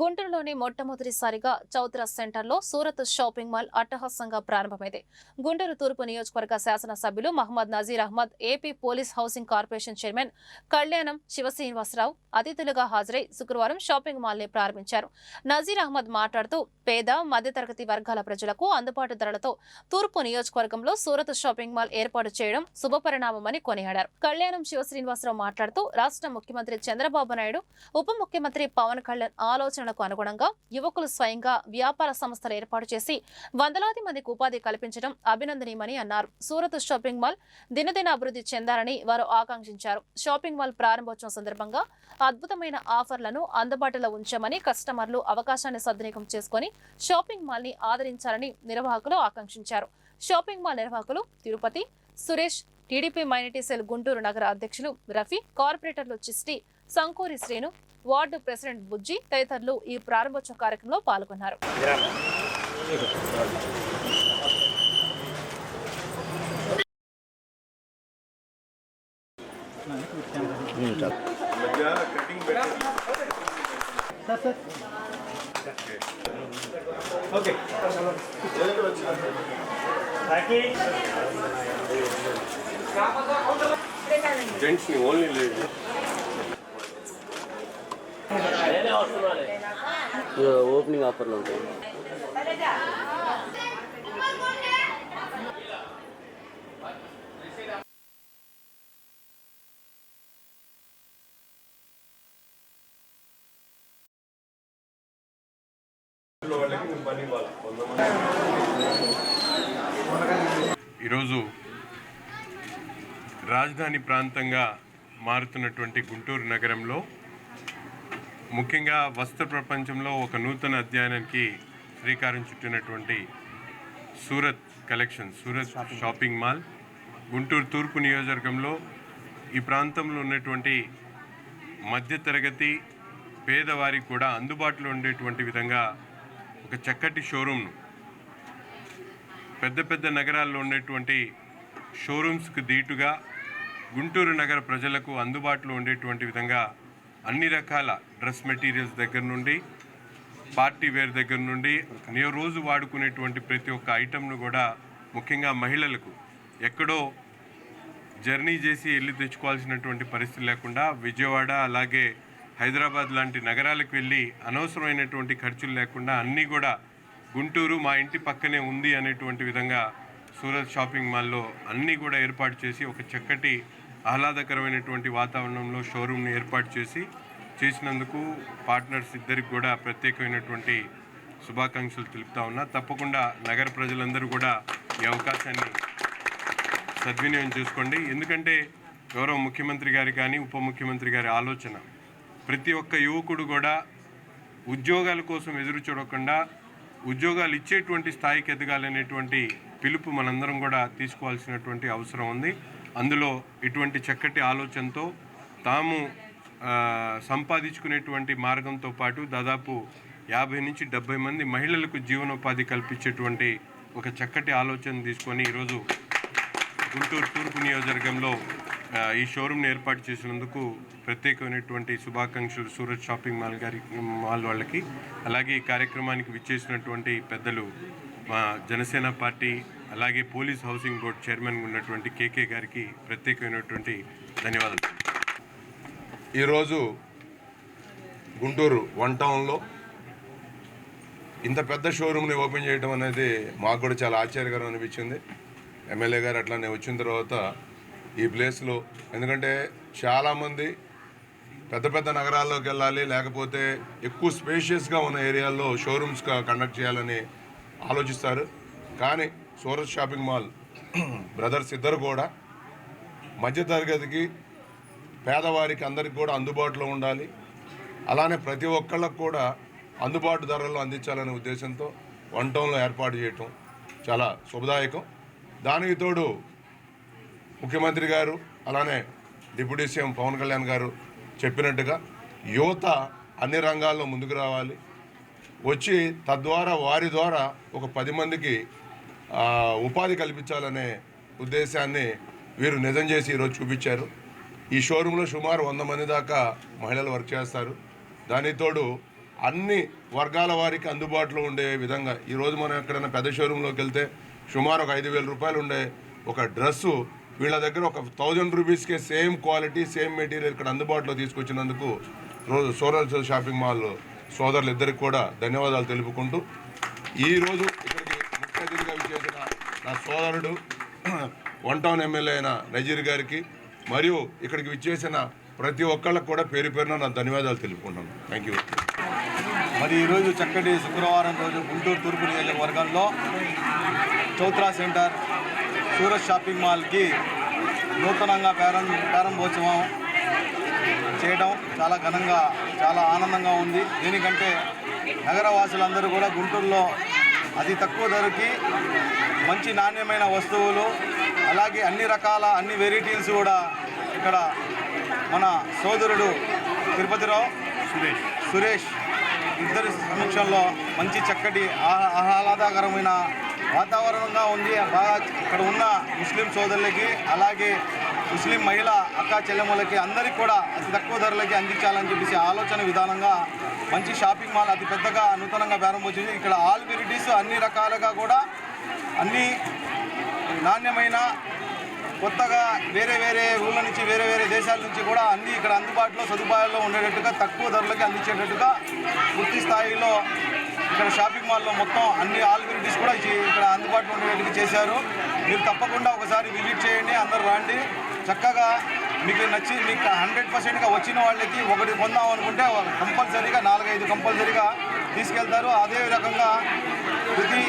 గుంటూరులోని మొట్టమొదటిసారిగా చౌత్రా సెంటర్లో సూరత్ షాపింగ్ మాల్ అట్టహాసంగా ప్రారంభమైంది. గుంటూరు తూర్పు నియోజకవర్గ శాసనసభ్యులు Mohammed Nazeer Ahmed AP police housing corporation chairman Kalyanam Sivasrinivasarao అతిథులుగా హాజరై శుక్రవారం షాపింగ్ మాల్ని ప్రారంభించారు. నజీర్ అహ్మద్ మాట్లాడుతూ పేద మధ్యతరగతి వర్గాల ప్రజలకు అందుబాటు ధరలతో తూర్పు నియోజకవర్గంలో సూరత్ షాపింగ్ మాల్ ఏర్పాటు చేయడం శుభపరిణామమని కొనియాడారు. కళ్యాణం శివశ్రీనివాసరావు మాట్లాడుతూ రాష్ట్ర ముఖ్యమంత్రి చంద్రబాబు నాయుడు ఉప ముఖ్యమంత్రి పవన్ కళ్యాణ్ ఆలోచన ఆలోచనలకు అనుగుణంగా యువకులు స్వయంగా వ్యాపార సంస్థలు ఏర్పాటు చేసి వందలాది మందికి ఉపాధి కల్పించడం అభినందనీయమని అన్నారు. సూరత్ షాపింగ్ మాల్ దినదిన అభివృద్ధి చెందాలని వారు ఆకాంక్షించారు. షాపింగ్ మాల్ ప్రారంభోత్సవం సందర్భంగా అద్భుతమైన ఆఫర్లను అందుబాటులో ఉంచామని కస్టమర్లు అవకాశాన్ని సద్వినియోగం చేసుకుని షాపింగ్ మాల్ని ఆదరించాలని నిర్వాహకులు ఆకాంక్షించారు. షాపింగ్ మాల్ నిర్వాహకులు Tirupati Suresh TDP minority cell Guntur నగర అధ్యక్షులు రఫీ కార్పొరేటర్లు చిస్టి సంకూరి శ్రీను వార్డు ప్రెసిడెంట్ బుజ్జి తదితరులు ఈ ప్రారంభోత్సవ కార్యక్రమంలో పాల్గొన్నారు. జెంట్స్ని ఓన్లీ లేదు ఓపెనింగ్ ఆఫర్లు ఉంటాయి. ఈరోజు రాజధాని ప్రాంతంగా మారుతున్నటువంటి గుంటూరు నగరంలో ముఖ్యంగా వస్త్ర ప్రపంచంలో ఒక నూతన అధ్యయనానికి శ్రీకారం చుట్టినటువంటి Surat collection Surat shopping mall. Guntur తూర్పు నియోజకవర్గంలో ఈ ప్రాంతంలో ఉన్నటువంటి మధ్యతరగతి పేదవారికి కూడా అందుబాటులో ఉండేటువంటి విధంగా ఒక చక్కటి షోరూమ్ను పెద్ద పెద్ద నగరాల్లో ఉండేటువంటి షోరూమ్స్కి దీటుగా గుంటూరు నగర ప్రజలకు అందుబాటులో ఉండేటువంటి విధంగా అన్ని రకాల డ్రెస్ మెటీరియల్స్ దగ్గర నుండి పార్టీ వేర్ దగ్గర నుండి నే రోజు వాడుకునేటువంటి ప్రతి ఒక్క ఐటమ్ను కూడా ముఖ్యంగా మహిళలకు ఎక్కడో జర్నీ చేసి వెళ్ళి తెచ్చుకోవాల్సినటువంటి పరిస్థితి లేకుండా విజయవాడ అలాగే హైదరాబాద్ లాంటి నగరాలకు వెళ్ళి అనవసరమైనటువంటి ఖర్చులు లేకుండా అన్నీ కూడా గుంటూరు మా ఇంటి పక్కనే ఉంది అనేటువంటి విధంగా సూరత్ షాపింగ్ మాల్లో అన్నీ కూడా ఏర్పాటు చేసి ఒక చక్కటి ఆహ్లాదకరమైనటువంటి వాతావరణంలో షోరూమ్ని ఏర్పాటు చేసి చేసినందుకు పార్ట్నర్స్ ఇద్దరికి కూడా ప్రత్యేకమైనటువంటి శుభాకాంక్షలు తెలుపుతా ఉన్నా. తప్పకుండా నగర ప్రజలందరూ కూడా ఈ అవకాశాన్ని సద్వినియోగం చేసుకోండి. ఎందుకంటే గౌరవ ముఖ్యమంత్రి గారి కానీ ఉప ముఖ్యమంత్రి గారి ఆలోచన ప్రతి ఒక్క యువకుడు కూడా ఉద్యోగాల కోసం ఎదురు చూడకుండా ఉద్యోగాలు ఇచ్చేటువంటి స్థాయికి ఎదగాలనేటువంటి పిలుపు మనందరం కూడా తీసుకోవాల్సినటువంటి అవసరం ఉంది. అందులో ఇటువంటి చక్కటి ఆలోచనతో తాము సంపాదించుకునేటువంటి మార్గంతో పాటు దాదాపు యాభై నుంచి డెబ్బై మంది మహిళలకు జీవనోపాధి కల్పించేటువంటి ఒక చక్కటి ఆలోచన తీసుకొని ఈరోజు గుంటూరు తూర్పు నియోజకవర్గంలో ఈ షోరూమ్ని ఏర్పాటు చేసినందుకు ప్రత్యేకమైనటువంటి శుభాకాంక్షలు సూరత్ షాపింగ్ మాల్ గారి మాల్ వాళ్ళకి. అలాగే ఈ కార్యక్రమానికి విచ్చేసినటువంటి పెద్దలు మా జనసేన పార్టీ అలాగే పోలీస్ హౌసింగ్ బోర్డ్ చైర్మన్ ఉన్నటువంటి కేకే గారికి ప్రత్యేకమైనటువంటి ధన్యవాదాలు. ఈరోజు గుంటూరు వన్ టౌన్లో ఇంత పెద్ద షోరూమ్ని ఓపెన్ చేయడం అనేది మాకు కూడా చాలా ఆశ్చర్యకరం అనిపించింది. ఎమ్మెల్యే గారు అట్లానే వచ్చిన తర్వాత ఈ ప్లేస్లో ఎందుకంటే చాలామంది పెద్ద పెద్ద నగరాల్లోకి వెళ్ళాలి లేకపోతే ఎక్కువ స్పేషియస్గా ఉన్న ఏరియాల్లో షోరూమ్స్ కండక్ట్ చేయాలని ఆలోచిస్తారు. కానీ సూరత్ షాపింగ్ మాల్ బ్రదర్స్ ఇద్దరు కూడా. మధ్యతరగతికి పేదవారికి అందరికి కూడా అందుబాటులో ఉండాలి. అలానే ప్రతి ఒక్కళ్ళకు కూడా అందుబాటు ధరల్లో అందించాలనే ఉద్దేశంతో వన్ టౌన్లో ఏర్పాటు చేయటం చాలా శుభదాయకం. దానికి తోడు ముఖ్యమంత్రి గారు అలానే డిప్యూటీ సీఎం పవన్ కళ్యాణ్ గారు చెప్పినట్టుగా యువత అన్ని రంగాల్లో ముందుకు రావాలి. వచ్చి తద్వారా వారి ద్వారా ఒక పది మందికి ఉపాధి కల్పించాలనే ఉద్దేశాన్ని వీరు నిజం చేసి ఈరోజు చూపించారు. ఈ షోరూంలో సుమారు వంద మంది దాకా మహిళలు వర్క్ చేస్తారు. దానికి తోడు అన్ని వర్గాల వారికి అందుబాటులో ఉండే విధంగా ఈరోజు మనం ఎక్కడైనా పెద్ద షోరూంలోకి వెళ్తే సుమారు ఒక ఐదు వేల రూపాయలు ఉండే ఒక డ్రెస్సు వీళ్ళ దగ్గర ఒక థౌజండ్ రూపీస్కే సేమ్ క్వాలిటీ సేమ్ మెటీరియల్ ఇక్కడ అందుబాటులో తీసుకొచ్చినందుకు రోజు సోరల్ షాపింగ్ మాల్ సోదరులు ఇద్దరికి కూడా ధన్యవాదాలు తెలుపుకుంటూ ఈరోజు ఇక్కడికి ముఖ్య అతిథిగా విచ్చేసిన నా సోదరుడు వన్ టౌన్ ఎమ్మెల్యే అయిన నజీర్ గారికి మరియు ఇక్కడికి విచ్చేసిన ప్రతి ఒక్కళ్ళకు కూడా పేరు పేరున నా ధన్యవాదాలు తెలుపుకుంటాను థ్యాంక్ యూ మరి ఈరోజు చక్కటి శుక్రవారం రోజు గుంటూరు తూర్పు నియోజకవర్గంలో చౌత్రా సెంటర్ సూరత్ షాపింగ్ మాల్కి నూతనంగా ప్రారం ప్రారంభోత్సవం చేయడం చాలా ఘనంగా చాలా ఆనందంగా ఉంది. దీనికంటే నగరవాసులందరూ కూడా గుంటూరులో అతి తక్కువ ధరకి మంచి నాణ్యమైన వస్తువులు అలాగే అన్ని రకాల అన్ని వెరైటీస్ కూడా ఇక్కడ మన సోదరుడు తిరుపతిరావు సురేష్. సురేష్ ఇద్దరి సమక్షంలో మంచి చక్కటి ఆహ్లా- ఆహ్లాదకరమైన వాతావరణంగా ఉంది. బాగా ఇక్కడ ఉన్న ముస్లిం సోదరులకి అలాగే ముస్లిం మహిళ అక్క చెల్లెమ్మలకి అందరికీ కూడా అతి తక్కువ ధరలకి అందించాలని చెప్పేసి ఆలోచన విధానంగా మంచి షాపింగ్ మాల్ అతి పెద్దగా నూతనంగా ప్రారంభించింది ఇక్కడ ఆల్ వెరైటీస్ అన్ని రకాలుగా కూడా అన్ని నాణ్యమైన కొత్తగా వేరే వేరే ఊళ్ళ నుంచి వేరే వేరే దేశాల నుంచి కూడా అన్ని ఇక్కడ అందుబాటులో సదుపాయాల్లో ఉండేటట్టుగా తక్కువ ధరలకి అందించేటట్టుగా పూర్తి స్థాయిలో ఇక్కడ షాపింగ్ మాల్లో మొత్తం అన్ని ఆల్ వెరైటీస్ కూడా ఇక్కడ అందుబాటులో ఉండేటట్టుగా చేశారు. మీరు తప్పకుండా ఒకసారి విజిట్ చేయండి అందరూ రండి. చక్కగా మీకు నచ్చి మీకు హండ్రెడ్ పర్సెంట్గా వచ్చిన వాళ్ళకి ఒకటి కొందాం అనుకుంటే కంపల్సరీగా నాలుగైదు కంపల్సరీగా తీసుకెళ్తారు. అదే రకంగా ప్రతి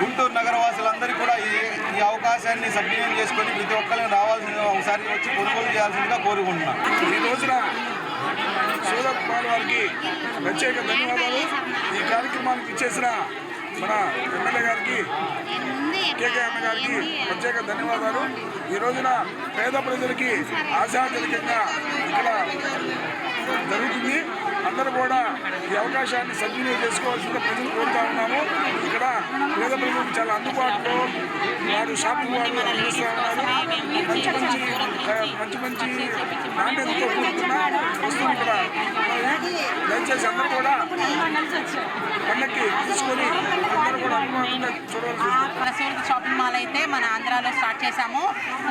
గుంటూరు నగరవాసులందరికీ కూడా ఈ ఈ అవకాశాన్ని సద్వినియోగం చేసుకొని ప్రతి ఒక్కరిని రావాల్సిన ఒకసారి వచ్చి కొనుగోలు చేయాల్సిందిగా కోరుకుంటున్నాను. ఈ రోజున సూరత్ కుమార్ వారికి ప్రత్యేక ధన్యవాదాలు. ఈ కార్యక్రమానికి ఇచ్చేసిన మన ఎమ్మెల్యే గారికి కేకే అన్న గారికి ప్రత్యేక ధన్యవాదాలు. ఈ రోజున పేద ప్రజలకి ఆశాజనకంగా ఇక్కడ జరుగుతుంది. అందరూ కూడా ఈ అవకాశాన్ని సద్వినియోగం చేసుకోవాల్సిందిగా ప్రజలు కోరుతా ఉన్నాము. ఇక్కడ పేద ప్రజలకు చాలా అందుబాటులో వారు షాపింగ్ వాళ్ళు అందిస్తూ ఉన్నారు. మంచి మంచి మంచి మంచి నాణ్యతతో కూడుకున్న వస్తువులు ఇక్కడ దయచేసి అందరూ కూడా పండక్కి తీసుకొని అందరూ మన షాపింగ్ మాల్ అయితే మన ఆంధ్రాలో స్టార్ట్ చేశాము.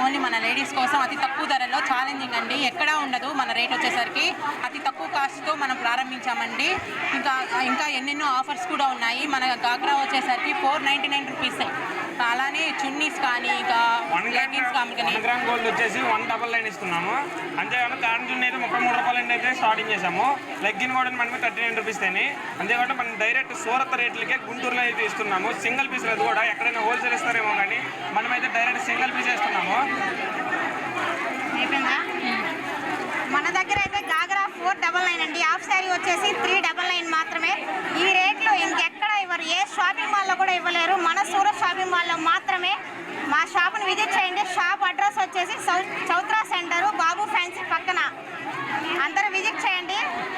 ఓన్లీ మన లేడీస్ కోసం అతి తక్కువ ధరలో ఛాలెంజింగ్ అండి. ఎక్కడా ఉండదు. మన రేట్ వచ్చేసరికి అతి తక్కువ కాస్ట్తో మనం ప్రారంభించామండి. ఇంకా ఇంకా ఎన్నెన్నో ఆఫర్స్ కూడా ఉన్నాయి. మన గాగ్రా వచ్చేసరికి ఫోర్ నైంటీ నైన్ రూపీస్ అలానే చున్నీస్ కానీ ఇంకా కానీ వన్ గ్రామ్ గోల్డ్ వచ్చేసి వన్ డబల్ నైన్ ఇస్తున్నాము. అంతేకాకుండా కాటన్ చున్నీ అయితే ముప్పై మూడు రూపాయలు అయితే స్టార్టింగ్ చేసాము లెగ్గిన్ కూడా మనకి థర్టీ నైన్ రూపీస్ తేని. అంతేకాకుండా మనం డైరెక్ట్ సూరత్ రేట్లకే గుంటూరులో అయితే ఇస్తున్నాము. సింగిల్ పీస్ అది కూడా ఎక్కడైనా హోల్సేల్ ఇస్తారేమో కానీ మనమైతే డైరెక్ట్ సింగిల్ పీస్ ఇస్తున్నాము. అయిపోయిందా? మన దగ్గర అయితే గాగరా ఫోర్ డబల్ నైన్ అండి. హాఫ్ శారీ వచ్చేసి త్రీ డబల్ నైన్ మాత్రమే. ఈ ఏ షాపింగ్ మాల్లో కూడా ఇవ్వలేరు. మన సూరత్ షాపింగ్ మాల్లో మాత్రమే మా షాప్ని విజిట్ చేయండి. షాప్ అడ్రస్ వచ్చేసి సౌ- చౌత్రా సెంటర్ బాబు ఫ్యాన్సీ పక్కన. అందరూ విజిట్ చేయండి.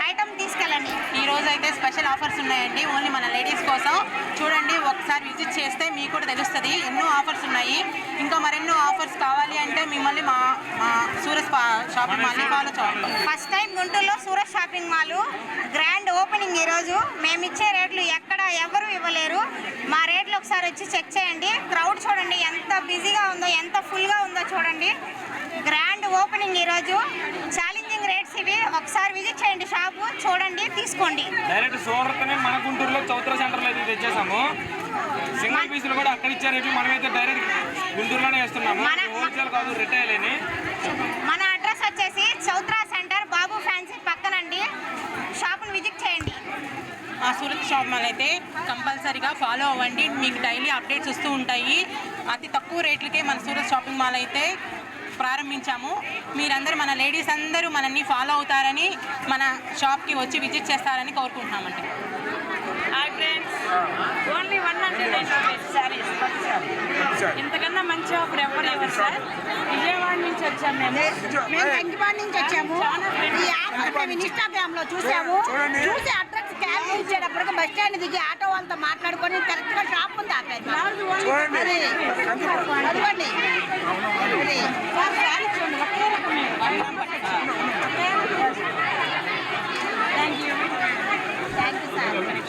ఐటమ్ తీసుకెళ్ళండి. ఈ రోజు అయితే స్పెషల్ ఆఫర్స్ ఉన్నాయండి. ఓన్లీ మన లేడీస్ కోసం. చూడండి ఒకసారి విజిట్ చేస్తే మీకు కూడా తెలుస్తుంది. ఎన్నో ఆఫర్స్ ఉన్నాయి. ఇంకా మరెన్నో ఆఫర్స్ కావాలి అంటే మిమ్మల్ని మా మా సూరత్ పా- షాపింగ్ మాల్ని ఫాలో చేయండి ఫస్ట్ టైం గుంటూరులో Surat shopping mall grand opening ఈరోజు. మేము ఇచ్చే రేట్లు ఎక్కడ ఎవరు ఇవ్వలేరు. మా రేట్లు ఒకసారి వచ్చి చెక్ చేయండి. క్రౌడ్ చూడండి ఎంత బిజీగా ఉందో ఎంత ఫుల్గా ఉందో చూడండి. గ్రాండ్ ఓపెనింగ్ ఈరోజు. ఛాలెంజింగ్ రేట్స్ ఇవి. ఒకసారి విజిట్ చేయండి షాపు చూడండి తీసుకోండి. డైరెక్ట్ సూరత్నే మన గుంటూరులో చౌత్ర సెంటర్లో అయితే తెచ్చేసాము. సింగిల్ పీసులు కూడా అక్కడ ఇచ్చే రేట్లు మనమైతే డైరెక్ట్ గుంటూరులోనే వేస్తున్నాము. హోల్సేల్ కాదు రిటైల్ అని మన అడ్రస్ వచ్చేసి చౌత్రా సెంటర్ బాబు ఫ్యాన్సీ పక్కనండి. షాప్ని విజిట్ చేయండి. మా సూరత్ షాప్ మాల్ అయితే కంపల్సరీగా ఫాలో అవ్వండి. మీకు డైలీ అప్డేట్స్ వస్తూ ఉంటాయి. అతి తక్కువ రేట్లకే మన సూరత్ షాపింగ్ మాల్ అయితే ప్రారంభించాము. మీరందరూ మన లేడీస్ అందరూ మనల్ని ఫాలో అవుతారని మన షాప్కి వచ్చి విజిట్ చేస్తారని కోరుకుంటున్నామండి. Hi friends. Only one hundred nine rupees. Sarees ఇంతకన్నా మంచి ఆఫర్ ఎవరు ఇవ్వరు సార్? విజయవాడ నుంచి వచ్చాం మేము. మేము నుంచి వచ్చాము. ఈ ఇన్స్టాగ్రామ్లో చూసాము. చూసి అడ్రస్ క్యాబ్ ఇచ్చేటప్పటికి బస్ స్టాండ్ దిగి ఆటో వాళ్ళతో మాట్లాడుకొని కరెక్ట్గా షాప్ ఉంది అక్కడ